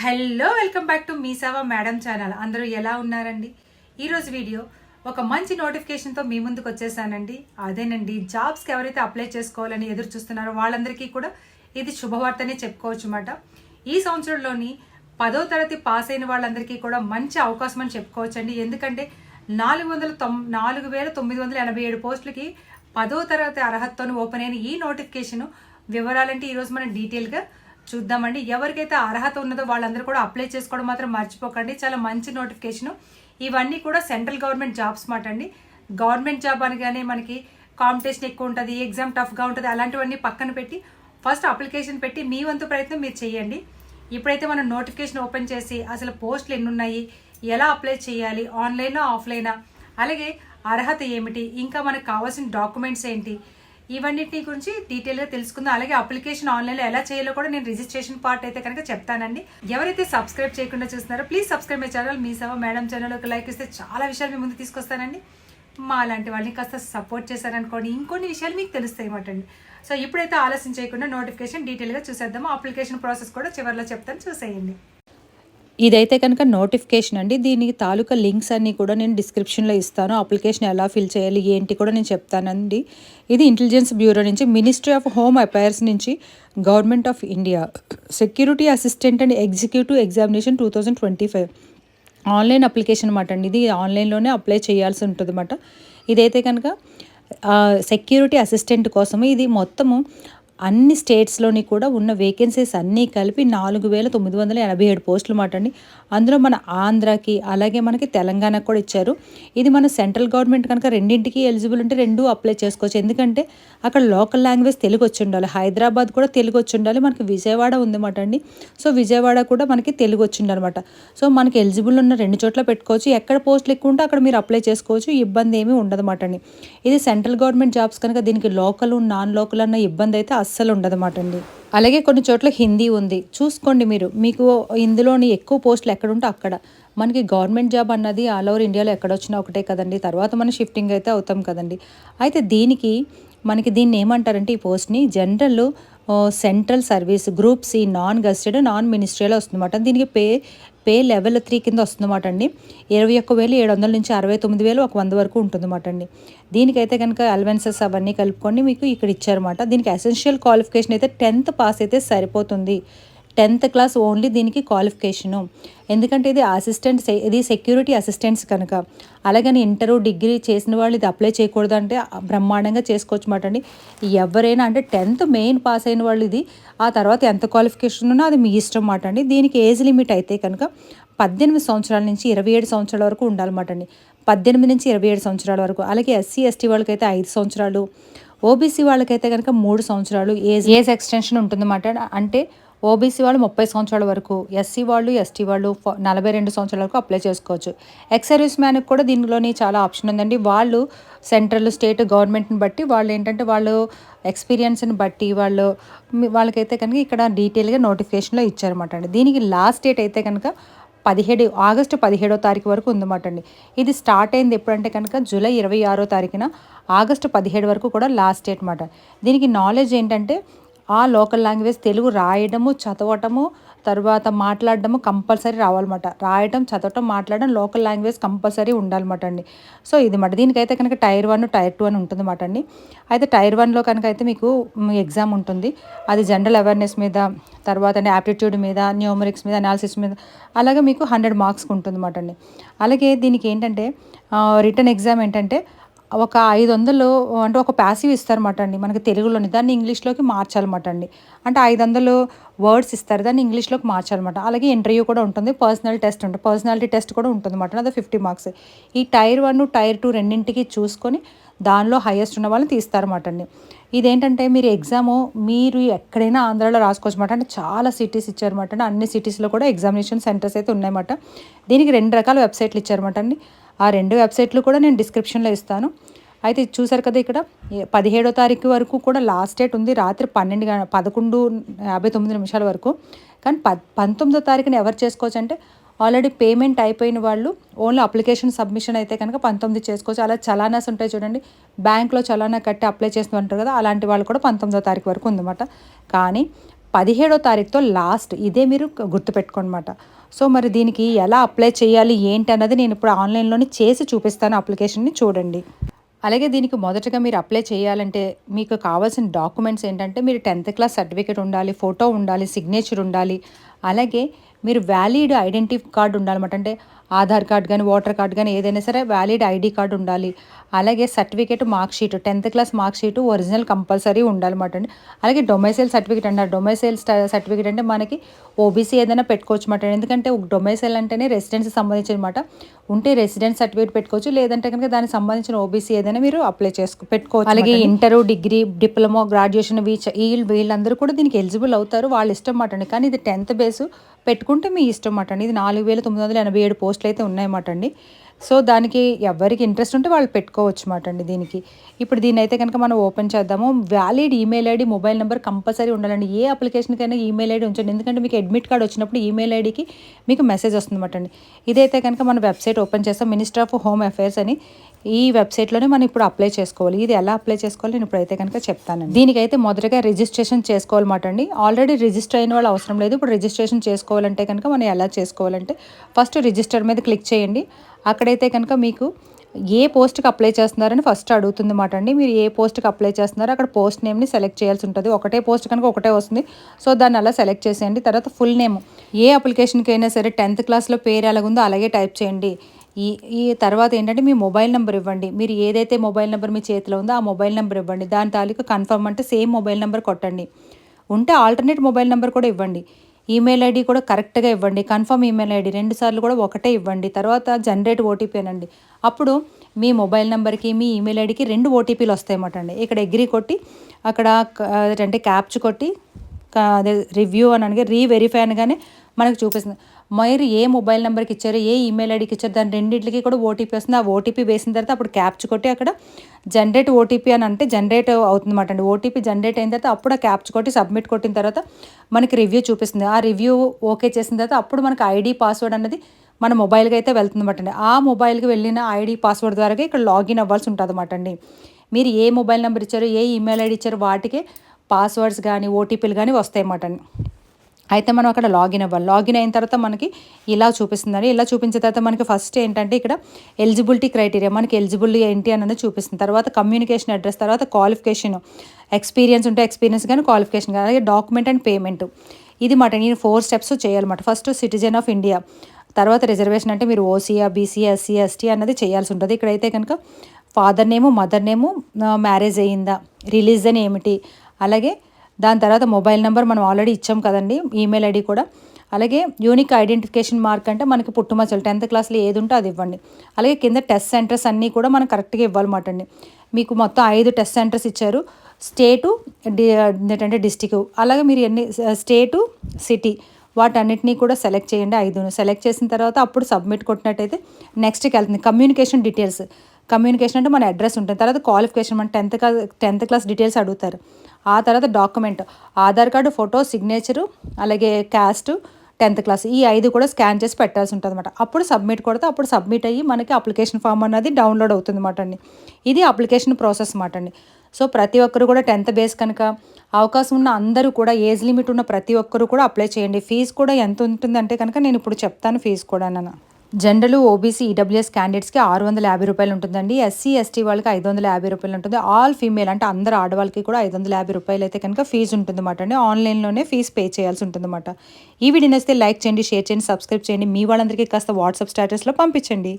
Hello welcome back to Mee Seva madam channel. అందరూ ఎలా ఉన్నారండి? ఈరోజు వీడియో ఒక మంచి నోటిఫికేషన్తో మీ ముందుకు వచ్చేసానండి. అదేనండి జాబ్స్కి ఎవరైతే అప్లై చేసుకోవాలని ఎదురు చూస్తున్నారో వాళ్ళందరికీ కూడా ఇది శుభవార్తనే చెప్పుకోవచ్చు అన్నమాట ఈ సంవత్సరంలోని పదో తరగతి పాస్ అయిన వాళ్ళందరికీ కూడా మంచి అవకాశం అని చెప్పుకోవచ్చండి. ఎందుకంటే నాలుగు వందల తొమ్ నాలుగు వేల తొమ్మిది వందల ఎనభై ఏడు పోస్టులకి పదో తరగతి అర్హతతో ఓపెన్ అయిన ఈ నోటిఫికేషన్ వివరాలంటే ఈరోజు మనం డీటెయిల్గా చూద్దామండి. ఎవరికైతే అర్హత ఉన్నదో వాళ్ళందరూ కూడా అప్లై చేసుకోవడం మాత్రం మర్చిపోకండి. చాలా మంచి నోటిఫికేషన్ ఇవన్నీ కూడా సెంట్రల్ గవర్నమెంట్ జాబ్స్ మాట అండి. గవర్నమెంట్ జాబ్ అనగానే మనకి కాంపిటీషన్ ఎక్కువ ఉంటుంది ఎగ్జామ్ టఫ్గా ఉంటుంది అలాంటివన్నీ పక్కన పెట్టి ఫస్ట్ అప్లికేషన్ పెట్టి మీ వంతు ప్రయత్నం మీరు చేయండి. ఇప్పుడైతే మనం నోటిఫికేషన్ ఓపెన్ చేసి అసలు పోస్టులు ఎన్ని ఉన్నాయి ఎలా అప్లై చేయాలి ఆన్లైనా ఆఫ్లైనా అలాగే అర్హత ఏమిటి ఇంకా మనకు కావాల్సిన డాక్యుమెంట్స్ ఏంటి ఇవన్నిటి గురించి డీటెయిల్గా తెలుసుకుందాం. అలాగే అప్లికేషన్ ఆన్లైన్లో ఎలా చేయాలో కూడా నేను రిజిస్ట్రేషన్ పార్ట్ అయితే కనుక చెప్తానండి. ఎవరైతే సబ్స్క్రైబ్ చేయకుండా చూస్తున్నారో ప్లీజ్ సబ్స్క్రైబ్ మై ఛానల్ మీ సభ మేడం ఛానల్ ఒక లైక్ ఇస్తే చాలా విషయాలు మీ ముందు తీసుకొస్తానండి. మా లాంటి వాళ్ళని కాస్త సపోర్ట్ చేశారనుకోండి ఇంకొన్ని విషయాలు మీకు తెలుస్తాయి అన్నమాట అండి. సో ఇప్పుడైతే ఆలస్యం చేయకుండా నోటిఫికేషన్ డీటెయిల్గా చూసేద్దాము. అప్లికేషన్ ప్రాసెస్ కూడా చివరిలో చెప్తాను. చూసేయండి. ఇదైతే కనుక నోటిఫికేషన్ అండి. దీనికి తాలూకా లింక్స్ అన్నీ కూడా నేను డిస్క్రిప్షన్లో ఇస్తాను. అప్లికేషన్ ఎలా ఫిల్ చేయాలి ఏంటి కూడా నేను చెప్తానండి. ఇది ఇంటెలిజెన్స్ బ్యూరో నుంచి మినిస్ట్రీ ఆఫ్ హోమ్ అఫైర్స్ నుంచి government of India. Security assistant and executive examination two thousand twenty five. Online application అనమాట అండి. ఇది ఆన్లైన్లోనే అప్లై చేయాల్సి ఉంటుంది అన్నమాట. ఇదైతే కనుక సెక్యూరిటీ అసిస్టెంట్ కోసము ఇది మొత్తము అన్ని స్టేట్స్లోని కూడా ఉన్న వేకెన్సీస్ అన్నీ కలిపి నాలుగు వేల తొమ్మిది వందల ఎనభై ఏడు పోస్టులు మాట అండి. అందులో మన ఆంధ్రాకి అలాగే మనకి తెలంగాణకు కూడా ఇచ్చారు. ఇది మన సెంట్రల్ గవర్నమెంట్ కనుక రెండింటికి ఎలిజిబుల్ ఉంటే రెండు అప్లై చేసుకోవచ్చు. ఎందుకంటే అక్కడ లోకల్ లాంగ్వేజ్ తెలుగు వచ్చి ఉండాలి. హైదరాబాద్ కూడా తెలుగు వచ్చి ఉండాలి. మనకి విజయవాడ ఉందన్నమాట అండి. సో విజయవాడ కూడా మనకి తెలుగు వచ్చి ఉండాలన్నమాట సో మనకి ఎలిజిబుల్ ఉన్న రెండు చోట్ల పెట్టుకోవచ్చు. ఎక్కడ పోస్టులు ఎక్కువ ఉంటే అక్కడ మీరు అప్లై చేసుకోవచ్చు. ఇబ్బంది ఏమీ ఉండదన్నమాట అండి. ఇది సెంట్రల్ గవర్నమెంట్ జాబ్స్ కనుక దీనికి లోకల్ నాన్ లోకల్ అన్న ఇబ్బంది అయితే అస్సలు ఉండదన్నమాట అండి అలాగే కొన్ని చోట్ల హిందీ ఉంది. చూసుకోండి మీరు. మీకు ఇందులోని ఎక్కువ పోస్టులు ఎక్కడ ఉంటే అక్కడ. మనకి గవర్నమెంట్ జాబ్ అన్నది ఆల్ ఓవర్ ఇండియాలో ఎక్కడ వచ్చినా ఒకటే కదండి. తర్వాత మనం షిఫ్టింగ్ అయితే అవుతాం కదండి. అయితే దీనికి మనకి దీన్ని ఏమంటారంటే ఈ పోస్ట్ని general central service group C non gazetted non ministerial వస్తుందన్నమాట. దీనికి పే పే లెవెల్ త్రీ కింద వస్తుందన్నమాట అండి ఇరవై ఒక్క వేలు ఏడు వందల నుంచి అరవై తొమ్మిది వేలు ఒక వంద వరకు ఉంటుందన్నమాట అండి దీనికైతే కనుక అలవెన్సెస్ అవన్నీ కలుపుకొని మీకు ఇక్కడ ఇచ్చారన్నమాట. దీనికి ఎసెన్షియల్ క్వాలిఫికేషన్ అయితే టెన్త్ పాస్ అయితే సరిపోతుంది. టెన్త్ క్లాస్ ఓన్లీ దీనికి క్వాలిఫికేషను. ఎందుకంటే ఇది అసిస్టెంట్ ఇది సెక్యూరిటీ అసిస్టెంట్స్ కనుక. అలాగని ఇంటర్ డిగ్రీ చేసిన వాళ్ళు ఇది అప్లై చేయకూడదు అంటే బ్రహ్మాండంగా చేసుకోవచ్చు మాట అండి. ఎవరైనా అంటే టెన్త్ మెయిన్ పాస్ అయిన వాళ్ళు ఇది ఆ తర్వాత ఎంత క్వాలిఫికేషన్ ఉన్నా అది మీ ఇష్టం మాట అండి. దీనికి ఏజ్ లిమిట్ అయితే కనుక పద్దెనిమిది సంవత్సరాల నుంచి ఇరవై ఏడు సంవత్సరాల వరకు ఉండాలన్నమాట అండి. పద్దెనిమిది నుంచి ఇరవై ఏడు సంవత్సరాల వరకు. అలాగే ఎస్సీ ఎస్టీ వాళ్ళకైతే ఐదు సంవత్సరాలు. ఓబీసీ వాళ్ళకైతే కనుక మూడు సంవత్సరాలు. ఏజ్ ఏజ్ ఎక్స్టెన్షన్ ఉంటుందన్నమాట అంటే ఓబీసీ వాళ్ళు ముప్పై సంవత్సరాల వరకు ఎస్సీ వాళ్ళు ఎస్టీ వాళ్ళు నలభై రెండు సంవత్సరాల వరకు అప్లై చేసుకోవచ్చు. ఎక్స్ సర్వీస్ మ్యాన్కి కూడా దీనిలోని చాలా ఆప్షన్ ఉందండి. వాళ్ళు సెంట్రల్ స్టేట్ గవర్నమెంట్ని బట్టి వాళ్ళు ఏంటంటే వాళ్ళు ఎక్స్పీరియన్స్ని బట్టి వాళ్ళు వాళ్ళకైతే కనుక ఇక్కడ డీటెయిల్గా నోటిఫికేషన్లో ఇచ్చారన్నమాట అండి. దీనికి లాస్ట్ డేట్ అయితే కనుక పదిహేడు ఆగస్టు పదిహేడో తారీఖు వరకు ఉందన్నమాట అండి. ఇది స్టార్ట్ అయింది ఎప్పుడంటే కనుక జూలై ఇరవై ఆరో తారీఖున ఆగస్టు పదిహేడు వరకు కూడా లాస్ట్ డేట్ అనమాట దీనికి నాలెడ్జ్ ఏంటంటే ఆ లోకల్ లాంగ్వేజ్ తెలుగు రాయడము చదవటము తర్వాత మాట్లాడడము కంపల్సరీ రావాలన్నమాట. రాయడం చదవటం మాట్లాడడం లోకల్ లాంగ్వేజ్ కంపల్సరీ ఉండాలన్నమాట అండి. సో ఇది మాట. దీనికైతే కనుక టైర్ వన్ టైర్ టూ అని ఉంటుందన్నమాట అండి. అయితే టైర్ వన్లో కనుక అయితే మీకు ఎగ్జామ్ ఉంటుంది. అది జనరల్ అవేర్నెస్ మీద తర్వాత యాప్టిట్యూడ్ మీద న్యూమరిక్స్ మీద అనాలిసిస్ మీద అలాగే మీకు హండ్రెడ్ మార్క్స్కి ఉంటుందన్నమాట అండి. అలాగే దీనికి ఏంటంటే రిటర్న్ ఎగ్జామ్ ఏంటంటే ఒక ఐదు వందలు అంటే ఒక ప్యాసివ్ ఇస్తారన్నమాట అండి మనకి తెలుగులోని దాన్ని ఇంగ్లీష్లోకి మార్చాలన్నమాట అండి అంటే ఐదు వందలు వర్డ్స్ ఇస్తారు దాన్ని ఇంగ్లీష్లోకి మార్చాలన్నమాట. అలాగే ఇంటర్వ్యూ కూడా ఉంటుంది పర్సనల్ టెస్ట్ ఉంటుంది. పర్సనాలిటీ టెస్ట్ కూడా ఉంటుంది అన్నమాట అదే ఫిఫ్టీ మార్క్స్ ఈ టైర్ వన్ టైర్ టూ రెండింటికి చూసుకొని దానిలో హైయెస్ట్ ఉన్న వాళ్ళని తీస్తారన్నమాట అండి ఇదేంటంటే మీరు ఎగ్జాము మీరు ఎక్కడైనా ఆంధ్రాలో రాసుకోవచ్చు అనమాట అంటే చాలా సిటీస్ ఇచ్చారన్నమాట. అండి అన్ని సిటీస్లో కూడా ఎగ్జామినేషన్ సెంటర్స్ అయితే ఉన్నాయన్నమాట. దీనికి రెండు రకాల వెబ్సైట్లు ఇచ్చారన్నమాట అండి. ఆ రెండు వెబ్సైట్లు కూడా నేను డిస్క్రిప్షన్లో ఇస్తాను. అయితే చూసారు కదా ఇక్కడ పదిహేడో తారీఖు వరకు కూడా లాస్ట్ డేట్ ఉంది. రాత్రి పన్నెండు పదకొండు యాభై తొమ్మిది నిమిషాల వరకు. కానీ ప పంతొమ్మిదో తారీఖున ఎవరు చేసుకోవచ్చు అంటే ఆల్రెడీ పేమెంట్ అయిపోయిన వాళ్ళు ఓన్లీ అప్లికేషన్ సబ్మిషన్ అయితే కనుక పంతొమ్మిది చేసుకోవచ్చు. అలా చలానాస్ ఉంటాయి చూడండి. బ్యాంక్లో చలానా కట్టి అప్లై చేస్తూ అంటారు కదా అలాంటి వాళ్ళు కూడా పంతొమ్మిదో తారీఖు వరకు ఉందన్నమాట. కానీ పదిహేడో తారీఖుతో లాస్ట్ ఇదే మీరు గుర్తుపెట్టుకోనమాట. సో మరి దీనికి ఎలా అప్లై చేయాలి ఏంటి అన్నది నేను ఇప్పుడు ఆన్లైన్లోనే చేసి చూపిస్తాను అప్లికేషన్ని చూడండి. అలాగే దీనికి మొదటగా మీరు అప్లై చేయాలంటే మీకు కావాల్సిన డాక్యుమెంట్స్ ఏంటంటే మీరు టెన్త్ క్లాస్ సర్టిఫికేట్ ఉండాలి ఫోటో ఉండాలి సిగ్నేచర్ ఉండాలి. అలాగే మీరు వ్యాలిడ్ ఐడెంటిటీ కార్డు ఉండాలన్నమాట. అంటే ఆధార్ కార్డ్ కానీ ఓటర్ కార్డ్ కానీ ఏదైనా సరే వ్యాలిడ్ ఐడి కార్డు ఉండాలి. అలాగే certificate mark sheet tenth class mark sheet original compulsory ఉండాలన్నమాట అండి. అలాగే డొమైసైల్ సర్టిఫికేట్ అంటారు డొమైసైల్ సర్టిఫికేట్ అంటే మనకి ఓబీసీ ఏదైనా పెట్టుకోవచ్చు అన్నమాట. ఎందుకంటే డొమైసైల్ అంటేనే రెసిడెన్స్ సంబంధించిన అనమాట ఉంటే రెసిడెన్స్ సర్టిఫికేట్ పెట్టుకోవచ్చు. లేదంటే కనుక దానికి సంబంధించిన ఓబీసీ ఏదైనా మీరు అప్లై చేసుకో పెట్టుకోవచ్చు అలాగే ఇంటర్ డిగ్రీ డిప్లొమా గ్రాడ్యుయేషన్ వీచ్ వీళ్ళు వీళ్ళందరూ కూడా దీనికి ఎలిజిబుల్ అవుతారు. వాళ్ళ ఇష్టం మాట అండి. కానీ ఇది టెన్త్ బేస్ పెట్టుకుంటే మీ ఇష్టం మాట అండి. ఇది నాలుగు వేల తొమ్మిది వందల ఎనభై ఏడు పోస్టులు అయితే ఉన్నాయన్నమాట అండి సో దానికి ఎవరికి ఇంట్రెస్ట్ ఉంటే వాళ్ళు పెట్టుకోవచ్చు మాట అండి దీనికి. ఇప్పుడు దీని అయితే కనుక మనం ఓపెన్ చేద్దాము. Valid email ID mobile number compulsory ఉండాలండి. ఏ అప్లికేషన్కైనా ఈమెయిల్ ఐడి ఉంచండి. ఎందుకంటే మీకు అడ్మిట్ కార్డ్ వచ్చినప్పుడు ఈమెయిల్ ఐడికి మీకు మెసేజ్ వస్తుందన్నమాట అండి. ఇదైతే కనుక మన వెబ్సైట్ ఓపెన్ చేస్తాం. మినిస్టర్ ఆఫ్ హోమ్ అఫైర్స్ అని. ఈ వెబ్సైట్లోనే మనం ఇప్పుడు అప్లై చేసుకోవాలి. ఇది ఎలా అప్లై చేసుకోవాలి? నేను ఇప్పుడైతే కనుక చెప్తాను దీనికైతే మొదటగా రిజిస్ట్రేషన్ చేసుకోవాలన్నమాట అండి. ఆల్రెడీ రిజిస్టర్ అయిన వాళ్ళు అవసరం లేదు. ఇప్పుడు రిజిస్ట్రేషన్ చేసుకోవాలంటే కనుక మనం ఎలా చేసుకోవాలంటే ఫస్ట్ రిజిస్టర్ మీద క్లిక్ చేయండి. అక్కడైతే కనుక మీకు ఏ పోస్ట్కి అప్లై చేస్తున్నారని ఫస్ట్ అడుగుతుంది మాట అండి. మీరు ఏ పోస్ట్కి అప్లై చేస్తున్నారో అక్కడ పోస్ట్ నేమ్ని సెలెక్ట్ చేయాల్సి ఉంటుంది. ఒకటే పోస్ట్ కనుక ఒకటే వస్తుంది. సో దాన్ని అలా సెలెక్ట్ చేసేయండి. తర్వాత ఫుల్ నేమ్ ఏ అప్లికేషన్కి అయినా సరే టెన్త్ క్లాస్లో పేరు ఎలాగుందో అలాగే టైప్ చేయండి. ఈ ఈ తర్వాత ఏంటంటే మీ మొబైల్ నెంబర్ ఇవ్వండి. మీరు ఏదైతే మొబైల్ నెంబర్ మీ చేతిలో ఉందో ఆ మొబైల్ నెంబర్ ఇవ్వండి. దాని తాలూకు కన్ఫర్మ్ అంటే సేమ్ మొబైల్ నెంబర్ కొట్టండి. ఉంటే ఆల్టర్నేట్ మొబైల్ నెంబర్ కూడా ఇవ్వండి. ఈమెయిల్ ఐడి కూడా కరెక్ట్గా ఇవ్వండి. కన్ఫర్మ్ ఈమెయిల్ ఐడి రెండు సార్లు కూడా ఒకటే ఇవ్వండి. తర్వాత జనరేట్ ఓటీపీ అనండి. అప్పుడు మీ మొబైల్ నెంబర్కి మీ ఈమెయిల్ ఐడికి రెండు ఓటీపీలు వస్తాయన్నమాట అండి. ఇక్కడ ఎగ్రీ కొట్టి అక్కడ అంటే క్యాప్చ్ కొట్టి అదే రివ్యూ అని అనగా రీవెరిఫై అనగానే మనకు చూపిస్తుంది. మీరు ఏ మొబైల్ నెంబర్కి ఇచ్చారు ఏ ఈమెయిల్ ఐడికి ఇచ్చారు దాని రెండింటికి కూడా ఓటీపీ వస్తుంది. ఆ ఓటీపీ వేసిన తర్వాత అప్పుడు క్యాప్చ్ కొట్టి అక్కడ జనరేట్ ఓటీపీ అని అంటే జనరేట్ అవుతుందన్నమాట అండి. ఓటీపీ జనరేట్ అయిన తర్వాత అప్పుడు ఆ క్యాప్చ్ కొట్టి సబ్మిట్ కొట్టిన తర్వాత మనకి రివ్యూ చూపిస్తుంది. ఆ రివ్యూ ఓకే చేసిన తర్వాత అప్పుడు మనకి ఐడి పాస్వర్డ్ అన్నది మన మొబైల్కి అయితే వెళ్తుందన్నమాట అండి. ఆ మొబైల్కి వెళ్ళిన ఐడి పాస్వర్డ్ ద్వారా ఇక్కడ లాగిన్ అవ్వాల్సి ఉంటుంది అనమాట అండి. మీరు ఏ మొబైల్ నెంబర్ ఇచ్చారు ఏ ఈమెయిల్ ఐడి ఇచ్చారు వాటికే పాస్వర్డ్స్ కానీ ఓటీపీలు కానీ వస్తాయి అన్నమాట అండి. అయితే మనం అక్కడ లాగిన్ అవ్వాలి. లాగిన్ అయిన తర్వాత మనకి ఇలా చూపిస్తుందండి ఇలా చూపించిన తర్వాత మనకి ఫస్ట్ ఏంటంటే ఇక్కడ ఎలిజిబిలిటీ క్రైటీరియా మనకి ఎలిజిబుల్ ఏంటి అన్నది చూపిస్తుంది. తర్వాత కమ్యూనికేషన్ అడ్రస్ తర్వాత క్వాలిఫికేషన్ ఎక్స్పీరియన్స్ ఉంటే ఎక్స్పీరియన్స్ కానీ క్వాలిఫికేషన్ కానీ అలాగే డాక్యుమెంట్ అండ్ పేమెంట్ ఇది మాట నేను ఫోర్ స్టెప్స్ చేయాలన్నమాట. ఫస్ట్ సిటిజన్ ఆఫ్ ఇండియా తర్వాత రిజర్వేషన్ అంటే మీరు ఓసీఆ బీసీ ఎస్సీ ఎస్టీ అన్నది చేయాల్సి ఉంటుంది. ఇక్కడైతే కనుక father name mother name marriage అయ్యిందా రిలీజన్ ఏమిటి అలాగే దాని తర్వాత మొబైల్ నెంబర్ మనం ఆల్రెడీ ఇచ్చాం కదండి ఈమెయిల్ ఐడి కూడా. అలాగే యూనిక్ ఐడెంటిఫికేషన్ మార్క్ అంటే మనకి పుట్టుమచ్చలు టెన్త్ క్లాస్లో ఏది ఉంటే అది ఇవ్వండి. అలాగే కింద టెస్ట్ సెంటర్స్ అన్నీ కూడా మనం కరెక్ట్గా ఇవ్వాలన్నమాట అండి. మీకు మొత్తం ఐదు టెస్ట్ సెంటర్స్ ఇచ్చారు. స్టేటు ఏంటంటే డిస్టిక్. అలాగే మీరు ఎన్ని స్టేటు సిటీ వాటన్నిటినీ కూడా సెలెక్ట్ చేయండి ఐదును. సెలెక్ట్ చేసిన తర్వాత అప్పుడు సబ్మిట్ కొట్టినట్టయితే నెక్స్ట్కి వెళ్తుంది. Communication details. కమ్యూనికేషన్ అంటే మన అడ్రస్ ఉంటుంది. తర్వాత క్వాలిఫికేషన్ మన tenth class tenth class details అడుగుతారు. ఆ తర్వాత document Aadhaar card photo signature అలాగే క్యాస్ట్ టెన్త్ క్లాస్ ఈ ఐదు కూడా స్కాన్ చేసి పెట్టాల్సి ఉంటుంది అనమాట అప్పుడు సబ్మిట్ కొడితే అప్పుడు సబ్మిట్ అయ్యి మనకి అప్లికేషన్ ఫామ్ అన్నది డౌన్లోడ్ అవుతుంది అనమాట అండి. ఇది అప్లికేషన్ ప్రాసెస్ అనమాట అండి. సో ప్రతి ఒక్కరు కూడా టెన్త్ బేస్ కనుక అవకాశం ఉన్న అందరూ కూడా ఏజ్ లిమిట్ ఉన్న ప్రతి ఒక్కరు కూడా అప్లై చేయండి. ఫీజు కూడా ఎంత ఉంటుందంటే కనుక నేను ఇప్పుడు చెప్తాను ఫీజు కూడా నన్ను జనరల్ ఓబీసీ ఈడబ్ల్యూఎస్ క్యాండిడేట్స్కి ఆరు వందల యాభై రూపాయలు ఉంటుందండి. ఎస్సీ ఎస్టీ వాళ్ళకి ఐదు వందల యాభై రూపాయలు ఉంటుంది. ఆల్ ఫీమేల్ అంటే అందరు ఆడవాళ్ళకి కూడా ఐదు వందల యాభై రూపాయలు అయితే కనుక ఫీజు ఉంటుందన్నమాట అండి. ఆన్లైన్లోనే ఫీజు పే చేయాల్సి ఉంటుందన్నమాట. ఈ వీడియో నచ్చితే లైక్ చేయండి షేర్ చేయండి సబ్స్క్రైబ్ చేయండి. మీ వాళ్ళందరికీ కాస్త వాట్సాప్ స్టేటస్లో పంపించండి.